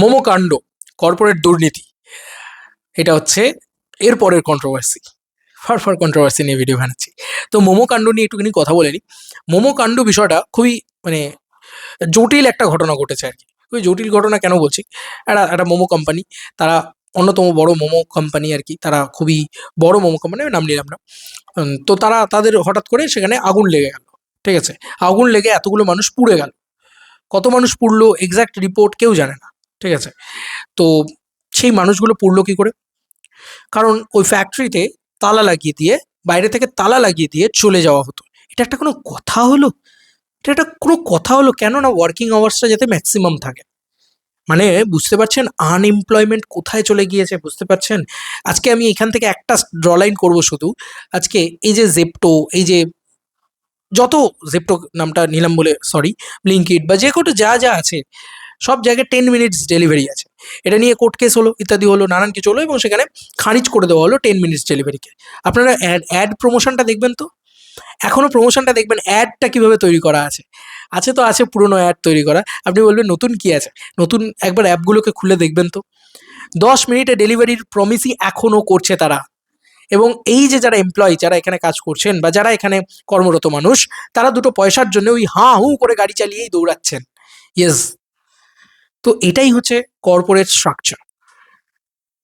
মোমো কাণ্ড কর্পোরেট দুর্নীতি, এটা হচ্ছে এরপরের কন্ট্রোভার্সি ফার ফার কন্ট্রোভার্সি নিয়ে ভিডিও বানাচ্ছি। তো মোমো কাণ্ড নিয়ে একটুখানি কথা বলে নিই মোমো কাণ্ড বিষয়টা খুবই মানে জটিল একটা ঘটনা ঘটেছে আর কি। খুবই জটিল ঘটনা কেন বলছি? একটা একটা মোমো কোম্পানি তারা অন্যতম বড় মোমো কোম্পানি আর কি, তারা খুবই বড় মোমো কোম্পানি নাম নিলাম না। তো তারা, তাদের হঠাৎ করে সেখানে আগুন লেগে গেল, ঠিক আছে? আগুন লেগে এতগুলো মানুষ পুড়ে গেল। কত মানুষ পুড়লো এক্সাক্ট রিপোর্ট কেউ জানে না। ঠিক আছে? তো সেই মানুষগুলো পুড়লো কি করে? কারণ ওই ফ্যাক্টরিতে তালা লাগিয়ে দিয়ে, বাইরে থেকে তালা লাগিয়ে দিয়ে চলে যাওয়া হতো। এটা একটা কোনো কথা হলো? এটা একটা কোনো কথা হলো? কেন না ওয়ার্কিং আওয়ার্সটা যাতে ম্যাক্সিমাম থাকে। মানে বুঝতে পারছেন? আনএমপ্লয়মেন্ট কোথায় চলে গিয়েছে? বুঝতে পারছেন? আজকে আমি এখান থেকে একটা ড্রলাইন করব শুধু। আজকে এই যে জেপটো এই যে যত জেপটো নামটা নিলাম বলে সরি ব্লিঙ্কিট বা যে কোনো যা যা আছে সব জায়গায় টেন মিনিটস ডেলিভারি আছে। এটা নিয়ে কোর্ট কেস হলো, ইত্যাদি হলো, নানান কিছু হলো এবং সেখানে খারিজ করে দেওয়া হলো টেন মিনিটস ডেলিভারিকে আপনারা অ্যাড অ্যাড প্রমোশনটা দেখবেন তো? এখনও প্রমোশনটা দেখবেন অ্যাডটা কীভাবে তৈরি করা আছে? আছে তো, আছে পুরনো অ্যাড তৈরি করা। আপনি বলবেন, নতুন কি আছে? নতুন একবার অ্যাপগুলোকে খুলে দেখবেন তো? দশ মিনিটে ডেলিভারির প্রমিসই এখনও করছে তারা। এবং এই যে যারা এমপ্লয়ি যারা এখানে কাজ করছেন বা যারা এখানে কর্মরত মানুষ, তারা দুটো পয়সার জন্য ওই হাঁ হু করে গাড়ি চালিয়েই দৌড়াচ্ছেন। ইয়েস তো এটাই হচ্ছে কর্পোরেট স্ট্রাকচার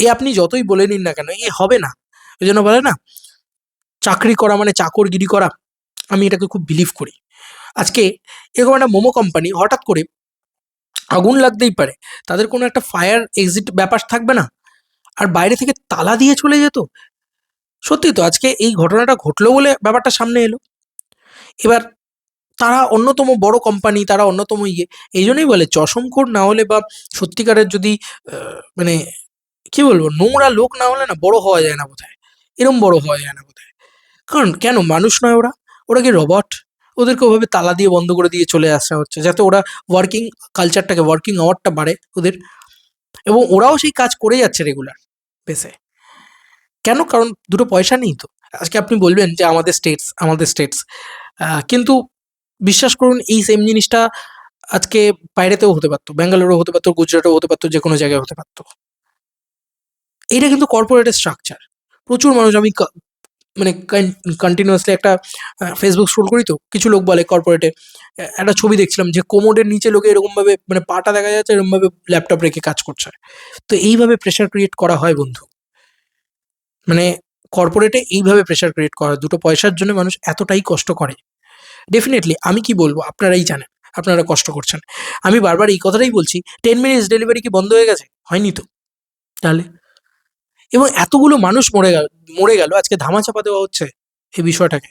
এ আপনি যতই বলে নিন না কেন, এ হবে না। ওই জন্য বলে না, চাকরি করা মানে চাকরগিরি করা। আমি এটাকে খুব বিলিভ করি। আজকে এরকম একটা মোমো কোম্পানি হঠাৎ করে আগুন লাগতেই পারে, তাদের কোনো একটা ফায়ার এক্সিট ব্যাপার থাকবে না। আর বাইরে থেকে তালা দিয়ে চলে যেত। সত্যি তো, আজকে এই ঘটনাটা ঘটলো বলে ব্যাপারটা সামনে এলো। এবার তারা অন্যতম বড় কোম্পানি তারা অন্যতম ইয়ে। এই জন্যই বলে চশমখোর না হলে বা সত্যিকারের যদি মানে কি বলব, নোংরা লোক না হলে না বড় হওয়া যায় না বোধহয়। এরম বড় হওয়া যায় না বোধহয়। কারণ কেন? মানুষ নয় ওরা। ওরা কি রবট ওদেরকে ওভাবে তালা দিয়ে বন্ধ করে দিয়ে চলে আসা হচ্ছে, যাতে ওরা ওয়ার্কিং কালচারটাকে ওয়ার্কিং আওয়ারটা বাড়ে ওদের। এবং ওরাও সেই কাজ করে যাচ্ছে রেগুলার বেসে কেন? কারণ দুটো পয়সা নেই তো। আজকে আপনি বলবেন যে, আমাদের স্টেটস আমাদের স্টেটস কিন্তু বিশ্বাস করুন, এই সেম জিনিসটা আজকে বাইরেতেও হতে পারতো, ব্যাঙ্গালোরও হতে পারতো, গুজরাটও হতে পারতো, যে কোনো জায়গায় হতে পারতো। এটা কিন্তু কর্পোরেটের স্ট্রাকচার প্রচুর মানুষ, আমি মানে কন্টিনিউয়াসলি একটা ফেসবুক স্ক্রোল করি তো, কিছু লোক বলে কর্পোরেটে একটা ছবি দেখছিলাম যে কোমোডের নিচে লোকে এরকমভাবে মানে পাটা দেখা যাচ্ছে, এরকমভাবে ল্যাপটপ রেখে কাজ করছে। তো এইভাবে প্রেশার ক্রিয়েট করা হয় বন্ধু। মানে কর্পোরেটে এইভাবে প্রেশার ক্রিয়েট করা দুটো পয়সার জন্য মানুষ এতটাই কষ্ট করে। ডেফিনেটলি আমি কি বলব? আপনারাই জানেন। আপনারা কষ্ট করছেন। আমি বারবার এই কথাটাই বলছি টেন মিনিটস ডেলিভারি কি বন্ধ হয়ে গেছে? হয়নি তো। তাহলে? এবং এতগুলো মানুষ মরে গেল মরে গেল, আজকে ধামাচাপা দেওয়া হচ্ছে এই বিষয়টাকে।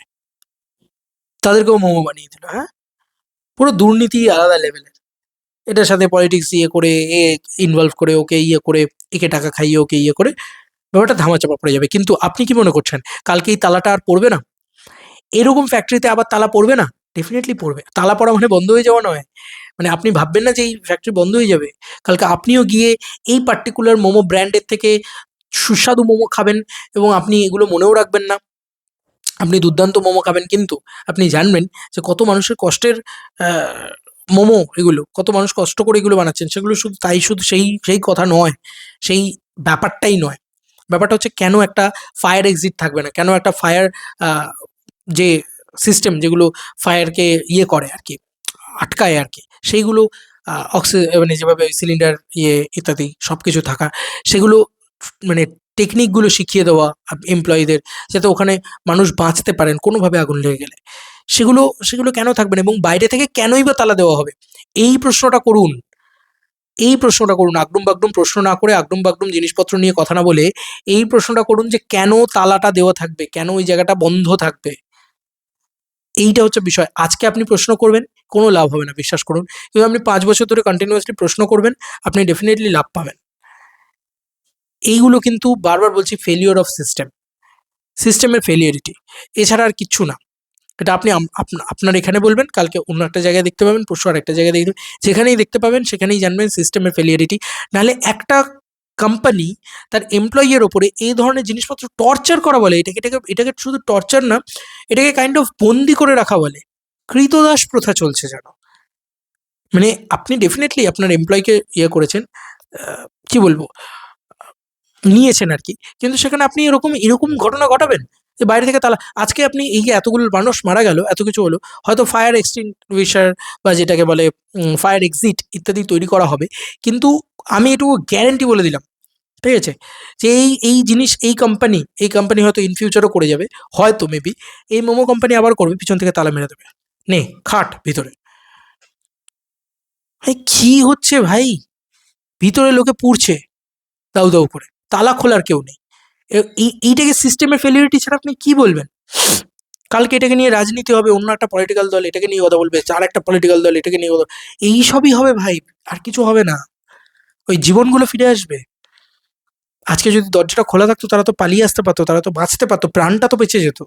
তাদেরকেও মোমো বানিয়ে দিল হ্যাঁ? পুরো দুর্নীতি আলাদা লেভেলের এটার সাথে পলিটিক্স ইয়ে করে, এ ইনভলভ করে, ওকে ইয়ে করে, একে টাকা খাইয়ে, ওকে ইয়ে করে, ব্যাপারটা ধামাচাপা পড়ে যাবে। কিন্তু আপনি কি মনে করছেন, কালকে এই তালাটা আর পড়বে না? এরকম ফ্যাক্টরিতে আবার তালা পড়বে না? ডেফিনেটলি পড়বে। তালা পড়া মানে বন্ধ হয়ে যাওয়া নয়। মানে আপনি ভাববেন না যে এই ফ্যাক্টরি বন্ধ হয়ে যাবে। কালকে আপনিও গিয়ে এই পার্টিকুলার মোমো ব্র্যান্ডের থেকে সুস্বাদু মোমো খাবেন এবং আপনি এগুলো মনেও রাখবেন না। আপনি দুর্দান্ত মোমো খাবেন কিন্তু আপনি জানবেন যে কত মানুষের কষ্টের মোমো এগুলো, কত মানুষ কষ্ট করে এগুলো বানাচ্ছেন। সেগুলো শুধু তাই শুধু সেই সেই কথা নয়, সেই ব্যাপারটাই নয়। ব্যাপারটা হচ্ছে কেন একটা ফায়ার এক্সিট থাকবে না? কেন একটা ফায়ার যে সিস্টেম যেগুলো ফায়ারকে ইয়ে করে আর কি, আটকায় আর কি, সেইগুলো অক্সি মানে যেভাবে সিলিন্ডার ইয়ে ইত্যাদি সব কিছু থাকা, সেগুলো মানে টেকনিকগুলো শিখিয়ে দেওয়া এমপ্লয়ীদের যাতে ওখানে মানুষ বাঁচতে পারেন, কোনোভাবে আগুন লেগে গেলে। সেগুলো সেগুলো কেন থাকবে না এবং বাইরে থেকে কেনই বা তালা দেওয়া হবে? এই প্রশ্নটা করুন। এই প্রশ্নটা করুন আগডুম বাগডুম প্রশ্ন না করে আগডুম বাগডুম জিনিসপত্র নিয়ে কথা না বলে এই প্রশ্নটা করুন যে কেন তালাটা দেওয়া থাকবে, কেন ওই জায়গাটা বন্ধ থাকবে? এইটা হচ্ছে বিষয়। আজকে আপনি প্রশ্ন করবেন, কোনো লাভ হবে না, বিশ্বাস করুন। কিন্তু আপনি পাঁচ বছর ধরে কন্টিনিউয়াসলি প্রশ্ন করবেন, আপনি ডেফিনেটলি লাভ পাবেন। এইগুলো কিন্তু বারবার বলছি ফেলিওর অফ সিস্টেম সিস্টেমের ফেলিয়ারিটি এছাড়া আর কিচ্ছু না। এটা আপনি আপনার এখানে বলবেন, কালকে অন্য একটা জায়গায় দেখতে পাবেন, পরশু আর একটা জায়গায় দেখতে যেখানেই দেখতে পাবেন, সেখানেই জানবেন সিস্টেমের ফেলিয়ারিটি নাহলে একটা কোম্পানি তার এমপ্লয়িয়ের ওপরে এই ধরনের জিনিসপত্র টর্চার করা বলে। এটাকে এটাকে এটাকে শুধু টর্চার না, এটাকে কাইন্ড অফ বন্দি করে রাখা বলে। কৃতদাস প্রথা চলছে যেন। মানে আপনি ডেফিনেটলি আপনার এমপ্লয়কে ইয়ে করেছেন কি বলব, নিয়েছেন আর কি। কিন্তু সেখানে আপনি এরকম এরকম ঘটনা ঘটাবেন? যে বাইরে থেকে তালা, আজকে আপনি এই যে এতগুলো মানুষ মারা গেল, এত কিছু হলো, হয়তো ফায়ার এক্সটিংগুইশার বা যেটাকে বলে ফায়ার এক্সিট ইত্যাদি তৈরি করা হবে। কিন্তু আমি এটুকু গ্যারেন্টি বলে দিলাম, ঠিক আছে? যে এই এই জিনিস, এই কোম্পানি এই কোম্পানি হয়তো ইন ফিউচারও করে যাবে, হয়তো মেবি এই মোমো কোম্পানি আবার করবে, পিছন থেকে তালা মেরে দেবে। নে, খাট ভিতরে। ভাই কি হচ্ছে ভাই? ভিতরে লোকে পুড়ছে দাউ দাউ করে, তালা খোলার কেউ নেই। এই এইটাকে সিস্টেমের ফেলিউরিটি ছাড়া আপনি কি বলবেন? কালকে এটাকে নিয়ে রাজনীতি হবে, অন্য একটা পলিটিক্যাল দল এটাকে নিয়ে কথা বলবে আর একটা পলিটিক্যাল দল এটাকে নিয়ে কথা এই সবই হবে ভাই, আর কিছু হবে না। ওই জীবনগুলো ফিরে আসবে। আজকে যদি দরজাটা খোলা থাকতো, তারা তো পালিয়ে আসতে পারতো, তারা তো বাঁচতে পারতো, প্রাণটা তো বেঁচে যেত।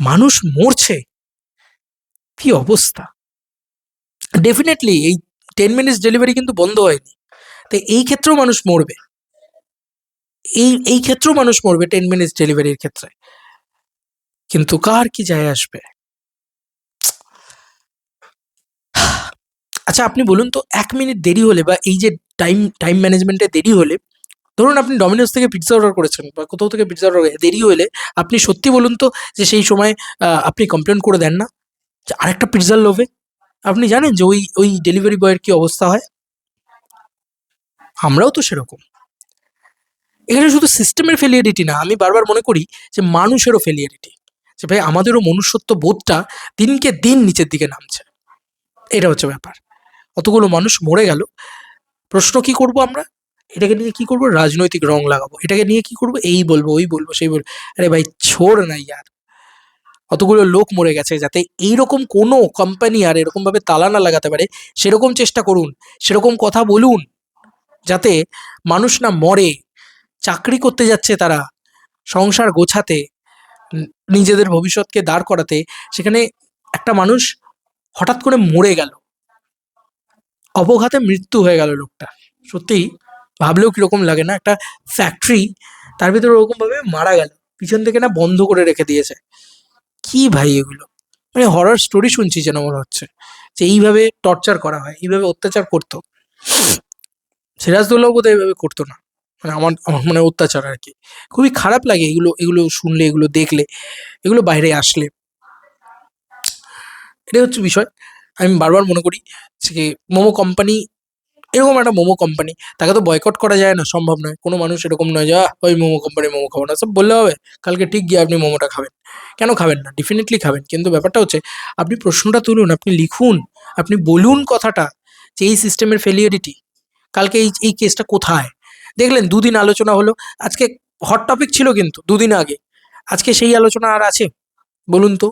মানুষ মরছে। কি অবস্থা? ডেফিনেটলি এই টেন মিনিটস ডেলিভারি কিন্তু বন্ধ হয়নি। তো এই ক্ষেত্রেও মানুষ মরবে। এই এই ক্ষেত্রেও মানুষ মরবে টেন মিনিটস ডেলিভারির ক্ষেত্রে। কিন্তু কার কি যায় আসবে? আচ্ছা আপনি বলুন তো, এক মিনিট দেরি হলে বা এই যে টাইম টাইম ম্যানেজমেন্টে দেরি হলে, ধরুন আপনি ডমিনোস থেকে পিৎজা অর্ডার করেছেন বা কোথাও থেকে পিৎজা অর্ডার দেরি হলে আপনি সত্যি বলুন তো যে সেই সময় আপনি কমপ্লেন করে দেন না? যে আরেকটা পিৎজার লোভে আপনি জানেন যে ওই ওই ডেলিভারি বয়ের কি অবস্থা হয়? আমরাও তো সেরকম। এখানে শুধু সিস্টেমের ফেলিয়ারিটি না, আমি বারবার মনে করি যে মানুষেরও ফেলিয়ারিটি যে ভাই, আমাদেরও মনুষ্যত্ব বোধটা দিনকে দিন নিচের দিকে নামছে। এটা হচ্ছে ব্যাপার। অতগুলো মানুষ মরে গেল। প্রশ্ন কি করব আমরা? এটাকে নিয়ে কি করব? রাজনৈতিক রং লাগাবো। এটাকে নিয়ে কি করব? এই বলব, ওই বলব, সেই বলব। আরে ভাই, ছোড় না ইয়ার। অতগুলো লোক মরে গেছে যাতে এইরকম কোনো কোম্পানি আর এরকম ভাবে তালা না লাগাতে পারে। সেরকম চেষ্টা করুন, সেরকম কথা বলুন, যাতে মানুষ না মরে, চাকরি করতে যাচ্ছে তারা, সংসার গোছাতে নিজেদের ভবিষ্যৎকে দাঁড় করাতে। সেখানে একটা মানুষ হঠাৎ করে মরে গেল। অবঘাতে মৃত্যু হয়ে গেল লোকটা। সত্যি, ভাবলেও কীরকম লাগে না? একটা ফ্যাক্টরি তার ভিতরে ওরকম ভাবে মারা গেল। পিছন থেকে না বন্ধ করে রেখে দিয়েছে। কি ভাই এগুলো? মানে হরর স্টোরি শুনছি যেন মনে হচ্ছে। যে এইভাবে টর্চার করা হয়, এইভাবে অত্যাচার করতো। সিরাজদৌল্লাও বোধহয় এইভাবে করতো না। মানে আমার আমার মনে অত্যাচার আর কি। খুবই খারাপ লাগে এগুলো এগুলো শুনলে, এগুলো দেখলে, এগুলো বাইরে আসলে। এটাই হচ্ছে বিষয়। আমি বারবার মনে করি যে মোমো কোম্পানি এরকম একটা মোমো কোম্পানি তাকে তো বয়কট করা যায় না, সম্ভব নয়। কোনো মানুষ এরকম নয় যে ওই মোমো কোম্পানি মোমো খাব না। সব বললে হবে। কালকে ঠিক গিয়ে আপনি মোমোটা খাবেন। কেন খাবেন না? ডেফিনেটলি খাবেন। কিন্তু ব্যাপারটা হচ্ছে, আপনি প্রশ্নটা তুলুন, আপনি লিখুন, আপনি বলুন কথাটা যে, এই সিস্টেমের ফেলিয়ারিটি কালকে এই এই কেসটা কোথায়? দেখলেন, দুদিন আলোচনা হলো। আজকে হট টপিক ছিল কিন্তু, দুদিন আগে। আজকে সেই আলোচনা আর আছে? বলুন তো।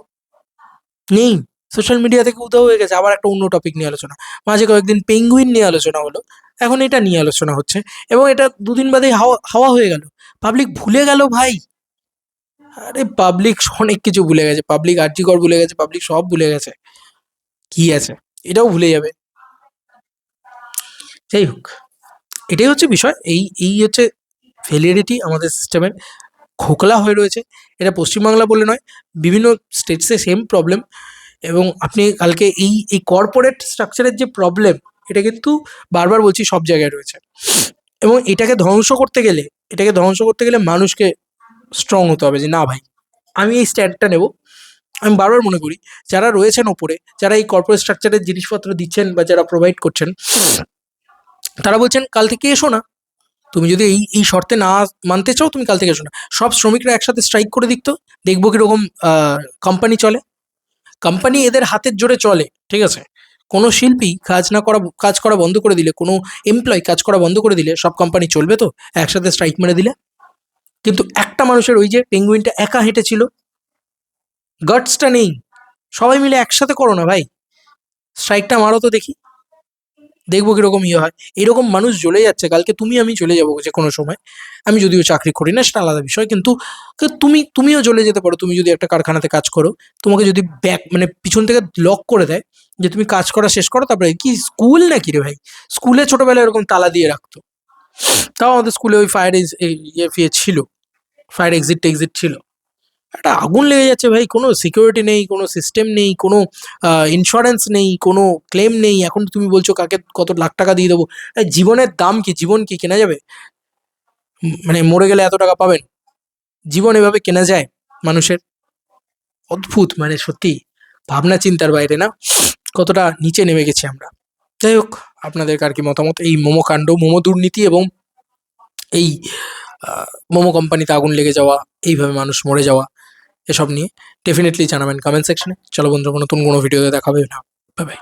নেই। সোশ্যাল মিডিয়া থেকে উধাও হয়ে গেছে, আবার একটা অন্য টপিক নিয়ে আলোচনা। মাঝে কয়েকদিন পেঙ্গুইন নিয়ে আলোচনা হলো, এখন এটা নিয়ে আলোচনা হচ্ছে এবং এটা দুদিন বাদে হাওয়া হাওয়া হয়ে গেল। পাবলিক ভুলে গেল ভাই। আরে পাবলিক অনেক কিছু ভুলে গেছে পাবলিক আর্যিকর ভুলে গেছে পাবলিক সব ভুলে গেছে। কি আছে? এটাও ভুলে যাবে। যাই হোক, এটাই হচ্ছে বিষয়, এই এই হচ্ছে ফেলিয়ারিটি আমাদের সিস্টেমের খোকলা হয়ে রয়েছে। এটা পশ্চিমবাংলা বলে নয়, বিভিন্ন স্টেটসে সেম প্রবলেম এবং আপনি কালকে এই এই কর্পোরেট স্ট্রাকচারের যে প্রবলেম এটা কিন্তু বারবার বলছি সব জায়গায় রয়েছে। এবং এটাকে ধ্বংস করতে গেলে, এটাকে ধ্বংস করতে গেলে মানুষকে স্ট্রং হতে হবে যে, না ভাই, আমি এই স্ট্যান্ডটা নেব। আমি বারবার মনে করি, যারা রয়েছেন ওপরে, যারা এই কর্পোরেট স্ট্রাকচারের জিনিসপত্র দিচ্ছেন বা যারা প্রোভাইড করছেন, তারা বলছেন, কাল থেকে এসো না। তুমি যদি এই এই শর্তে না মানতে চাও, তুমি কাল থেকে এসো না। সব শ্রমিকরা একসাথে স্ট্রাইক করে দিত, দেখব কীরকম কোম্পানি চলে। কোম্পানি এদের হাতের জোরে চলে, ঠিক আছে? কোনো শিল্পী কাজ না করা, কাজ করা বন্ধ করে দিলে, কোনো এমপ্লয় কাজ করা বন্ধ করে দিলে, সব কোম্পানি চলবে তো? একসাথে স্ট্রাইক মেরে দিলে? কিন্তু একটা মানুষের ওই যে পেঙ্গুইনটা একা হেঁটেছিল গার্ডসটা নেই। সবাই মিলে একসাথে করো না ভাই। স্ট্রাইকটা মারো তো দেখি। দেখব কীরকম ইয়ে হয়। এরকম মানুষ জ্বলে যাচ্ছে, কালকে তুমি আমি চলে যাব যে কোনো সময়। আমি যদিও চাকরি করি না, সেটা আলাদা বিষয়, কিন্তু তুমি, তুমিও চলে যেতে পারো, তুমি যদি একটা কারখানাতে কাজ করো, তোমাকে যদি ব্যাক মানে পিছন থেকে লক করে দেয় যে তুমি কাজ করা শেষ করো, তারপরে কি স্কুল নাকি রে ভাই? স্কুলে ছোটবেলায় এরকম তালা দিয়ে রাখতো। তাও আমাদের স্কুলে ওই ফায়ার ইয়ে ফিয়ে ছিল। ফায়ার এক্সিট টেক্সিট ছিল। একটা আগুন লেগে যাচ্ছে ভাই। কোনো সিকিউরিটি নেই, কোনো সিস্টেম নেই, কোনো ইন্স্যুরেন্স নেই, কোনো ক্লেম নেই। এখন তুমি বলছো কাকে কত লাখ টাকা দিয়ে দেবো? জীবনের দাম কি? জীবন কি কেনা যাবে? মানে মরে গেলে এত টাকা পাবেন? জীবন এভাবে কেনা যায় মানুষের? অদ্ভুত মানে সত্যি ভাবনা চিন্তার বাইরে না? কতটা নিচে নেমে গেছি আমরা। যাই হোক, আপনাদের আর কি মতামত? এই মোমো কাণ্ড, মোমো দুর্নীতি এবং এই মোমো কোম্পানিতে আগুন লেগে যাওয়া, এইভাবে মানুষ মরে যাওয়া এসব নিয়ে ডেফিনেটলি জানাবেন কমেন্ট সেকশনে চলো বন্ধুরা নতুন কোনো ভিডিওতে দেখাবে না বাই